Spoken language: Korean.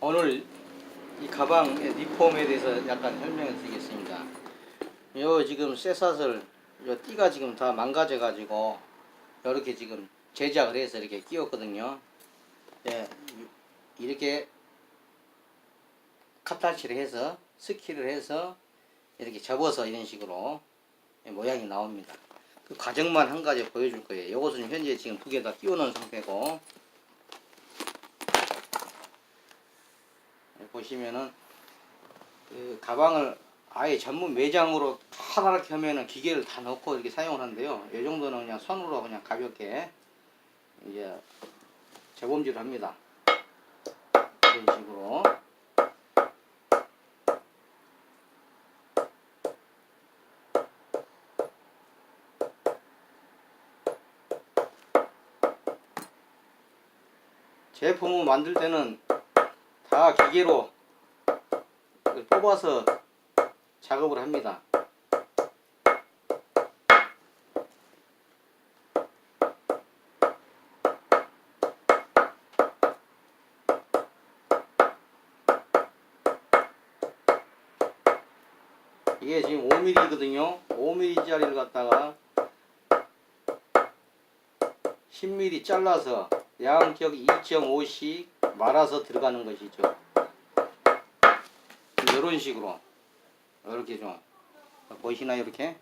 오늘 이 가방의 리폼에 대해서 약간 설명을 드리겠습니다. 요 지금 쇠사슬 요 띠가 지금 다 망가져 가지고 이렇게 지금 제작을 해서 이렇게 끼웠거든요. 예, 이렇게 카타치를 해서 스키를 해서 이렇게 접어서 이런 식으로 모양이 나옵니다. 그 과정만 한 가지 보여줄 거예요. 이것은 현재 지금 두 개 다 끼워 놓은 상태고 보시면은 그 가방을 아예 전문 매장으로 하나렇게 하면은 기계를 다 넣고 이렇게 사용을 하는데요. 이 정도는 그냥 손으로 그냥 가볍게 이제 재범질을 합니다. 이런 식으로. 제품을 만들 때는 다 기계로 뽑아서 작업을 합니다. 이게 지금 5mm거든요. 5mm짜리를 갖다가 10mm 잘라서 양격 2.5씩 말아서 들어가는 것이죠. 이런 식으로 이렇게 좀 보이시나요 이렇게